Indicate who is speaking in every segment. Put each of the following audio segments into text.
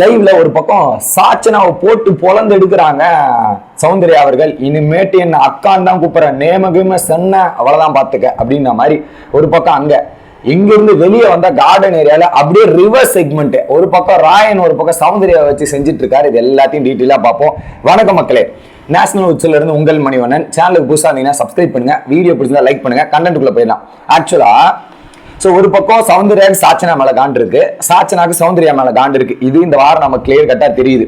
Speaker 1: லைவ்ல ஒரு பக்கம் சாச்சனாவை போட்டு பொலந்து எடுக்கிறாங்க சௌந்தர்யா அவர்கள். இனிமேட்டு என்ன அக்கான் தான் கூப்பிடுறேன் நேமகிம சென்ன அவ்வளவுதான் பாத்துக்க அப்படின்ற மாதிரி ஒரு பக்கம் அங்க. இங்க இருந்து வெளியே வந்த கார்டன் ஏரியால அப்படியே ரிவர்ஸ் செக்மெண்ட் ஒரு பக்கம் ராயன் ஒரு பக்கம் சௌந்தர்யா வச்சு செஞ்சுட்டு இருக்காரு இது எல்லாத்தையும் டீட்டெயிலா பார்ப்போம். வணக்கம் மக்களே. நேஷனல் உச்சில இருந்து உங்கள் மணிவண்ணன். சேனலுக்கு புதுசா இருந்தீங்கன்னா சப்ஸ்கிரைப் பண்ணுங்க. வீடியோ பிடிச்சிருந்தா லைக் பண்ணுங்க. கண்டென்ட்டுக்குள்ள போயிடலாம். ஆக்சுவலா ஸோ ஒரு பக்கம் சௌந்தர்யாவுக்கு சாச்சனா மேலே காண்டு இருக்கு. சாச்சனாக்கு சௌந்தர்யா மேலே காண்டு இருக்கு. இது இந்த வாரம் நம்ம கிளியர் கட்டாக தெரியுது.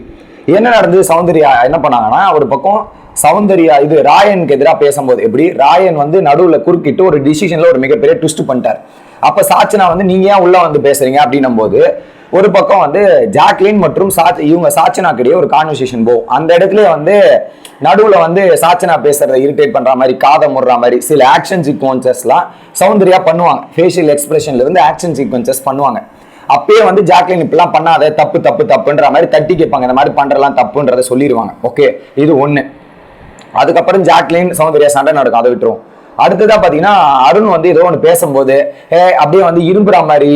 Speaker 1: என்ன நடந்தது? சௌந்தர்யா என்ன பண்ணாங்கன்னா ஒரு பக்கம் சௌந்தர்யா இது ராயனுக்கு எதிராக பேசும்போது எப்படி? ராயன் வந்து நடுவில் குறுக்கிட்டு ஒரு டிசிஷனில் ஒரு மிகப்பெரிய ட்விஸ்ட் பண்ணிட்டார். அப்போ சாச்சனா வந்து நீங்க ஏன் உள்ளே வந்து பேசுறீங்க? அப்படின்னும் போது ஒரு பக்கம் வந்து ஜாக்லின் மற்றும் சாச்சி இவங்க சாச்சனாக்கிடையே ஒரு கான்வர்சேஷன் போகும் அந்த இடத்துல வந்து நடுவில் வந்து சாச்சனா பேசுறத இரிட்டேட் பண்ணுற மாதிரி காதை முடுற மாதிரி சில ஆக்ஷன் சீக்வன்சஸ்லாம் சௌந்தர்யா பண்ணுவாங்க. ஃபேஷியல் எக்ஸ்பிரஷன்லேருந்து ஆக்ஷன் சீக்வன்சஸ் பண்ணுவாங்க. அப்பயே வந்து ஜாக்லின் இப்படிலாம் பண்ணாத தப்பு தப்பு தப்புன்ற மாதிரி தட்டி கேட்பாங்க. இந்த மாதிரி பண்ணுறலாம் தப்புன்றத சொல்லிடுவாங்க ஓகே இது ஒன்று அதுக்கப்புறம் ஜாக்லின் சௌந்தர்யா சண்டை நடக்கும். அதை விட்டுருவோம். அடுத்ததாக பாத்தீங்கன்னா அருண் வந்து ஏதோ ஒன்று பேசும்போது ஏ அப்படியே வந்து இரும்புற மாதிரி.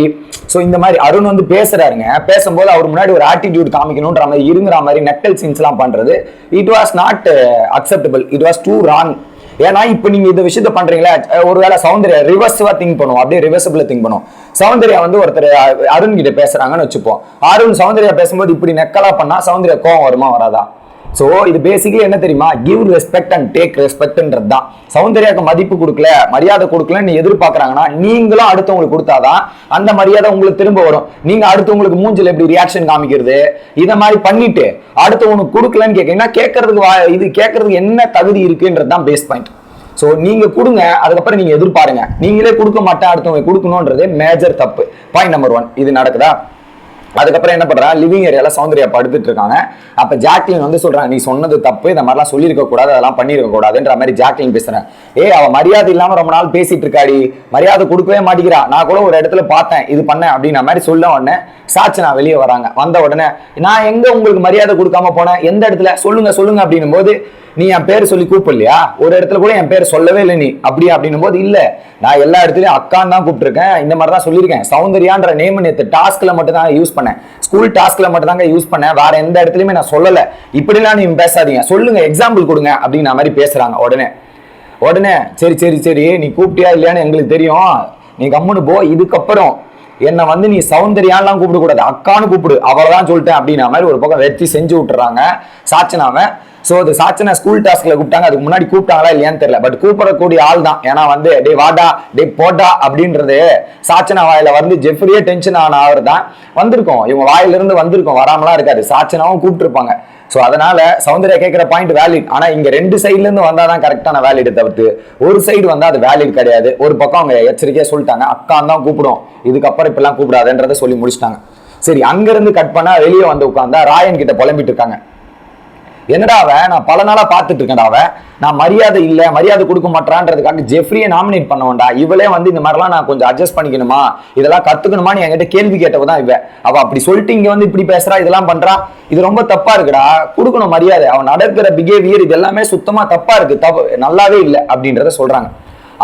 Speaker 1: ஸோ இந்த மாதிரி அருண் வந்து பேசுறாருங்க. பேசும்போது அவர் முன்னாடி ஒரு ஆட்டிடியூட் காமிக்கணுன்ற மாதிரி இருங்குற மாதிரி நெட்டல் சீன்ஸ்லாம் பண்றது. It was not acceptable it was too wrong ஏன்னா இப்போ நீங்க இந்த விஷயத்த பண்றீங்களா ஒருவேளை சௌந்தர்யா ரிவர்ஸிவா திங்க் பண்ணுவோம் அப்படியே ரிவர்சபிள் திங்க் பண்ணுவோம் சௌந்தர்யா வந்து ஒருத்தர் அருண் கிட்ட பேசுறாங்கன்னு வச்சுப்போம். அருண் சௌந்தர்யா பேசும்போது இப்படி நெக்கலா பண்ணா சௌந்தர்யா கோவம் வருமா வராதா? ஸோ இது பேசிக்கலி என்ன தெரியுமா? கிவ் ரெஸ்பெக்ட் அண்ட் டேக் ரெஸ்பெக்ட்ன்றது தான் சௌந்தர்யாவுக்கு மதிப்பு கொடுக்கல மரியாதை கொடுக்கலன்னு எதிர்பார்க்குறாங்கன்னா நீங்களும் அடுத்தவங்களுக்கு கொடுத்தாதான் அந்த மரியாதை உங்களுக்கு திரும்ப வரும். நீங்க அடுத்தவங்களுக்கு மூஞ்சில் எப்படி ரியாக்ஷன் காமிக்கிறது? இதை மாதிரி பண்ணிட்டு அடுத்தவனுக்கு கொடுக்கலன்னு கேட்கறீங்கன்னா கேட்கறதுக்கு வா- இது கேட்கறதுக்கு என்ன தகுதி இருக்குன்றது தான் பேஸ் பாயிண்ட் ஸோ நீங்க கொடுங்க அதுக்கப்புறம் நீங்க எதிர்பாருங்க. நீங்களே கொடுக்க மாட்டேன் அடுத்தவங்க கொடுக்கணுன்றது மேஜர் தப்பு. பாயிண்ட் நம்பர் ஒன் இது நடக்குதா? அதுக்கப்புறம் என்ன பண்றா? லிவிங் ஏரியால சௌந்தர்யா படுத்துட்டு இருக்காங்க. அப்ப ஜாக்லின் வந்து சொல்றாங்க நீ சொன்னது தப்பு இந்த மாதிரிலாம் சொல்லியிருக்க கூடாது அதெல்லாம் பண்ணியிருக்க கூடாதுன்ற மாதிரி ஜாக்லின் பேசுறேன். ஏய் அவ மரியாதை இல்லாம ரொம்ப நாள் பேசிட்டு இருக்காடி. மரியாதை கொடுக்கவே மாட்டேங்கிறா. நான் கூட ஒரு இடத்துல பார்த்தேன் இது பண்ணேன் அப்படின்ற மாதிரி சொல்ல உடனே சாட்சி நான் வெளியே வராங்க. வந்த உடனே நான் எங்க உங்களுக்கு மரியாதை கொடுக்காம போனேன்? எந்த இடத்துல? சொல்லுங்க சொல்லுங்க அப்படின்னும் போது நீ என் பேர் சொல்லி கூப்பிடலையா? ஒரு இடத்துல கூட என் பேர் சொல்லவே இல்லை நீ. அப்படியா அப்படின்னும் போது இல்ல நான் எல்லா இடத்துலயும் அக்கான்னு தான் கூப்பிட்டுருக்கேன். இந்த மாதிரி தான் சொல்லியிருக்கேன். சௌந்தர்யான்ற நேம் நேற்று டாஸ்க்ல மட்டும் தான் யூஸ் பண்ணேன். ஸ்கூல் டாஸ்க்ல மட்டும் தாங்க யூஸ் பண்ணேன். வேற எந்த இடத்துலயுமே நான் சொல்லல. இப்படிலாம் நீங்க பேசாதீங்க. சொல்லுங்க எக்ஸாம்பிள் கொடுங்க அப்படிங்கிற மாதிரி பேசுறாங்க உடனே. உடனே சரி சரி சரி நீ கூப்பிட்டியா இல்லையான்னு எங்களுக்கு தெரியும். நீ கம்முன்னு போ இதுக்கப்புறம் என்னை வந்து நீ சௌந்தர்யான்லாம் கூப்பிடக்கூடாது. அக்கான்னு கூப்பிடு. அவ்வளவுதான் சொல்லிட்டேன் அப்படின்னா மாதிரி ஒரு பக்கம் வெற்றி செஞ்சு விட்டுறாங்க. சாச்சனாவை ஸோ அது சாச்சனை ஸ்கூல் டாஸ்க்ல கூப்பிட்டாங்க. அதுக்கு முன்னாடி கூப்பிட்டாங்களா இல்லையான்னு தெரியல. பட் கூப்பிடக்கூடிய ஆள் தான். ஏன்னா வந்து டே வாடா டே போட்டா அப்படின்றது சாச்சனா வாயில வந்து ஜெஃப்ரியே டென்ஷன் ஆன அவர் தான். வந்திருக்கோம். இவங்க வாயிலிருந்து வந்திருக்கோம். வராமலாம் இருக்காது. சாச்சனாவும் கூப்பிட்டுருப்பாங்க. ஸோ அதனால சௌந்தர்யா கேட்குற பாயிண்ட் வேலிட் ஆனால் இங்கே ரெண்டு சைட்லேருந்து வந்தால் தான் கரெக்டான வேலிட் தவிர்த்து ஒரு சைடு வந்தால் அது வேலிட் கிடையாது. ஒரு பக்கம் அவங்க எச்சரிக்கையாக சொல்லிட்டாங்க. அக்கான் தான் கூப்பிடும் இதுக்கப்புறம் இப்பெல்லாம் கூப்பிடாதுன்றதை சொல்லி முடிச்சிட்டாங்க. சரி அங்கேருந்து கட் பண்ணால் வெளியே வந்து உட்காந்தா ராயன் கிட்ட புலம்பிட்டு இருக்காங்க. என்னடா அவன் நான் பல நாளா பார்த்துட்டு இருக்கேன்டா அவன் நான் மரியாதை இல்ல மரியாதை கொடுக்க மாட்டான்றதுக்காக ஜெஃப்ரியை நாமினேட் பண்ணுவேன்டா. இவளே வந்து இந்த மாதிரிலாம் நான் கொஞ்சம் அட்ஜஸ்ட் பண்ணிக்கணுமா? இதெல்லாம் கத்துக்கணுமான்னு என்கிட்ட கேள்வி கேட்டவ தான் இவ. அவ அப்படி சொல்லிட்டு இங்க வந்து இப்படி பேசுறா இதெல்லாம் பண்றா. இது ரொம்ப தப்பா இருக்குடா. கொடுக்கணும் மரியாதை. அவன் நடக்கிற பிஹேவியர் இது எல்லாமே சுத்தமா தப்பா இருக்கு. தப்பு நல்லாவே இல்லை அப்படின்றத சொல்றாங்க.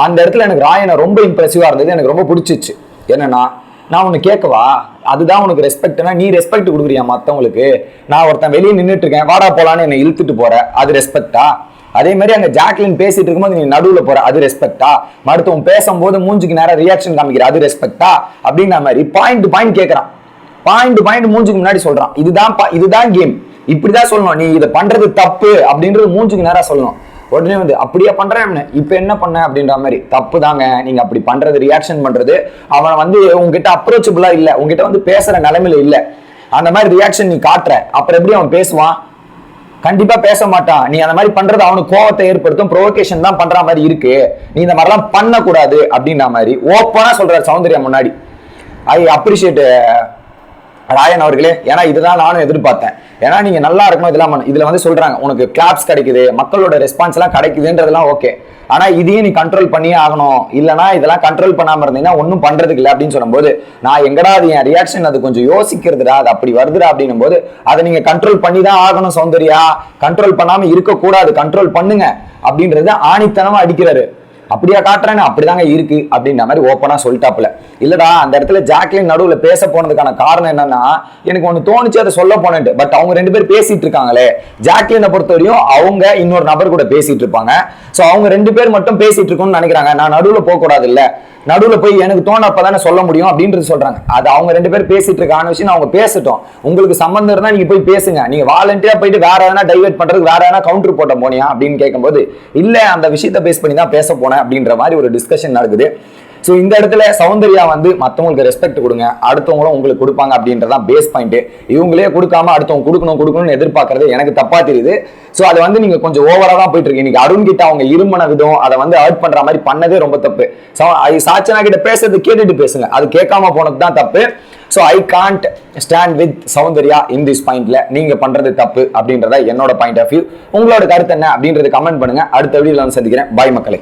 Speaker 1: அந்த இடத்துல எனக்கு ராயனை ரொம்ப இம்ப்ரெசிவா இருந்தது. எனக்கு ரொம்ப பிடிச்சிச்சு. என்னன்னா நான் உன்னை கேட்கவா? அதுதான் உனக்கு ரெஸ்பெக்ட்னா நீ ரெஸ்பெக்ட் கொடுக்குறியா மற்றவங்களுக்கு நான் ஒருத்தன் வெளியே நின்றுட்டு இருக்கேன் வாடா போலான்னு என்னை இழுத்துட்டு போற. அது ரெஸ்பெக்டா அதே மாதிரி அங்கே ஜாக்லின் பேசிட்டு இருக்கும்போது நீ நடுவில் போற. அது ரெஸ்பெக்டா மருத்துவம் பேசும்போது மூஞ்சுக்கு நேரம் ரியாக்ஷன் காமிக்கிற. அது ரெஸ்பெக்டா அப்படின்ற மாதிரி பாயிண்ட் பாயிண்ட் கேட்கறான் பாயிண்ட் பாயிண்ட் மூஞ்சுக்கு முன்னாடி சொல்றான். இதுதான் இதுதான் கேம் இப்படிதான் சொல்லணும். நீ இதை பண்றது தப்பு அப்படின்றது மூஞ்சுக்கு நேரம் சொல்லணும். உடனே வந்து அப்படியே பண்றேன் இப்ப என்ன பண்ண? அப்படின்ற மாதிரி. தப்பு தாங்க நீங்க அப்படி பண்றது ரியாக்ஷன் பண்றது. அவன் வந்து உங்ககிட்ட அப்ரோச்சபிளா இல்ல. உங்ககிட்ட வந்து பேசுற நிலைமையில இல்ல. அந்த மாதிரி ரியாக்ஷன் நீ காட்டுற. அப்புறம் எப்படி அவன் பேசுவான்? கண்டிப்பா பேச மாட்டான். நீ அந்த மாதிரி பண்றது அவனுக்கு கோவத்தை ஏற்படுத்தும். ப்ரொவோகேஷன் தான் பண்ற மாதிரி இருக்கு. நீ இந்த மாதிரிலாம் பண்ணக்கூடாது அப்படின்ற மாதிரி ஓப்பனா சொல்றாரு சௌந்தர்யா முன்னாடி. ஐ அப்ரிஷியேட் ராயன் அவர்களே. ஏன்னா இதுதான் நானும் எதிர்பார்த்தேன். ஏன்னா நீங்க நல்லா இருக்கணும் இதெல்லாம் இதில் இதுல வந்து சொல்றாங்க உனக்கு கிளாப்ஸ் கிடைக்குது மக்களோட ரெஸ்பான்ஸ் எல்லாம் ஓகே ஆனா இதையும் நீ கண்ட்ரோல் பண்ணியே ஆகணும். இல்லனா இதெல்லாம் கண்ட்ரோல் பண்ணாம இருந்தீங்கன்னா ஒன்றும் பண்றதுக்கு இல்லை அப்படின்னு சொல்லும்போது நான் எங்கடா அது என் ரியாக்ஷன் அது கொஞ்சம் யோசிக்கிறதுடா அது அப்படி வருதுடா அப்படின்னும் போது அதை நீங்க கண்ட்ரோல் பண்ணி தான் ஆகணும் சௌந்தர்யா. கண்ட்ரோல் பண்ணாம இருக்கக்கூடாது கண்ட்ரோல் பண்ணுங்க அப்படின்றது ஆணித்தனமா அடிக்கிறாரு. அப்படியா காட்டுறேன்னு? அப்படிதாங்க இருக்கு அப்படின்ற மாதிரி ஓப்பனா சொல்லிட்டாப்புல. இல்லடா அந்த இடத்துல ஜாக்லின் நடுவுல பேச போனதுக்கான காரணம் என்னன்னா எனக்கு ஒன்று தோணுச்சு அதை சொல்ல போனேன்ட்டு. பட் அவங்க ரெண்டு பேர் பேசிட்டு இருக்காங்களே. ஜாக்லினை பொறுத்தவரையும் அவங்க இன்னொரு நபர் கூட பேசிட்டு இருப்பாங்க. சோ அவங்க ரெண்டு பேர் மட்டும் பேசிட்டு இருக்கணும்னு நினைக்கிறாங்க. நான் நடுவில் போகக்கூடாது இல்லை நடுவில் போய் எனக்கு தோணப்பதானே சொல்ல முடியும் அப்படின்றது சொல்றாங்க. அது அவங்க ரெண்டு பேர் பேசிட்டு இருக்கான விஷயம் அவங்க பேசட்டும். உங்களுக்கு சம்மந்தம் இருந்தால் நீங்க போய் பேசுங்க. நீங்க வாலண்டியா போயிட்டு வேற எதனா டைவெர்ட் பண்றதுக்கு வேற எதனா கவுண்டர் போட்ட போனியா அப்படின்னு கேட்கும்போது இல்லை அந்த விஷயத்தை பேஸ் பண்ணி தான் பேச போனேன் அப்படின்ற மாதிரி ஒரு டிஸ்கஷன் நடக்குது. ஸோ இந்த இடத்துல சௌந்தர்யா வந்து மற்றவங்களுக்கு ரெஸ்பெக்ட் கொடுங்க. அடுத்தவங்களும் உங்களுக்கு கொடுப்பாங்க அப்படின்றதான் பேஸ் பாயிண்ட் இவங்களே கொடுக்காம அடுத்தவங்க கொடுக்கணும் கொடுக்கணும்னு எதிர்பார்க்கறது எனக்கு தப்பா தெரியுது. ஸோ அது வந்து நீங்க கொஞ்சம் ஓவரா தான் போயிட்டு இருக்கு இன்னைக்கு அருண் கிட்ட அவங்க இருமன விதம் அதை வந்து ஹர்ட் பண்ற மாதிரி பண்ணதே ரொம்ப தப்பு. சாச்சனா கிட்ட பேசுறது கேட்டுட்டு பேசுங்க. அது கேட்காம போனது தான் தப்பு. So I can't stand with Soundarya in this பாயிண்ட்ல நீங்க பண்றது தப்பு அப்படின்றத என்னோட பாயிண்ட் ஆஃப் வியூ உங்களோட கருத்து என்ன அப்படின்றது கமெண்ட் பண்ணுங்க. அடுத்த வீடியோல வந்து சந்திக்கிறேன். பாய் மக்களே.